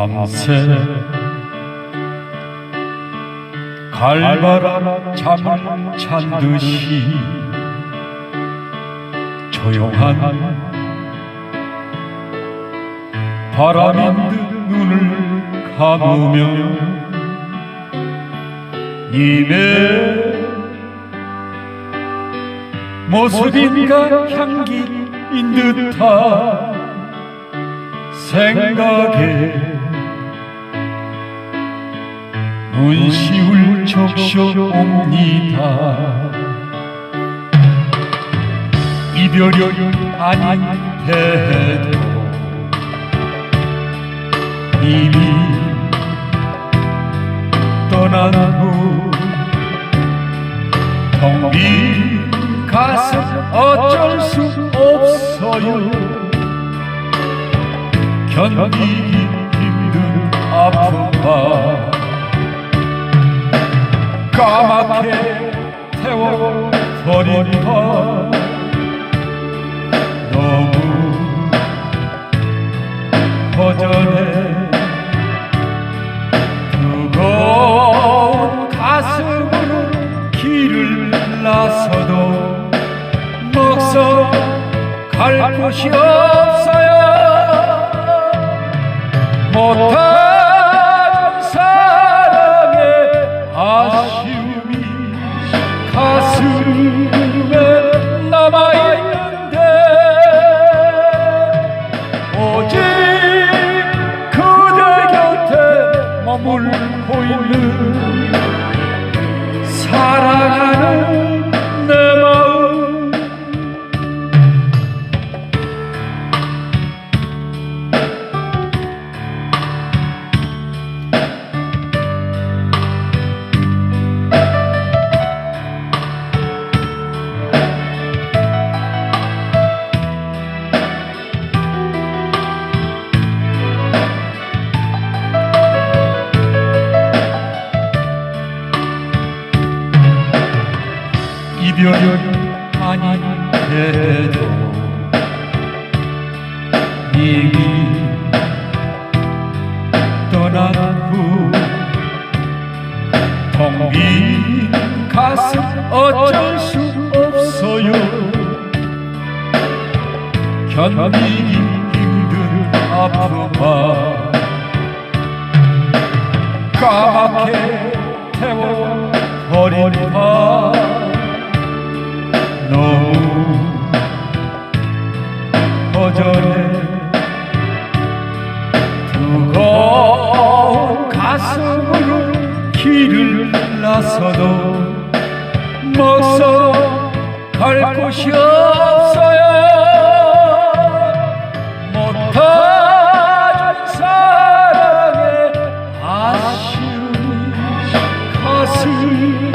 밤새 갈바라 잠을 찬 듯이 조용한 바람인 듯 눈을 감으며 님의 모습인가 향기인 듯한 생각에 눈시울 적셔옵니다. 이별이 아닌데도 이미 떠난 후 텅빈 가슴 어쩔 수 없어요. 견디기 까맣게 태워버린 밤 너무 허전해. 뜨거운 가슴으로 길을 나서도 먹서 갈 곳이 없어요. 못한 이별이 아닌데도 이미 떠난 후 텅빈 가슴 어쩔 수 없어요. 견디기 힘든 아픔과 까맣게 태워버린 밤 길을 나서도 먹서 갈 곳이 없어요. 못한 사랑의 아쉬움이 가슴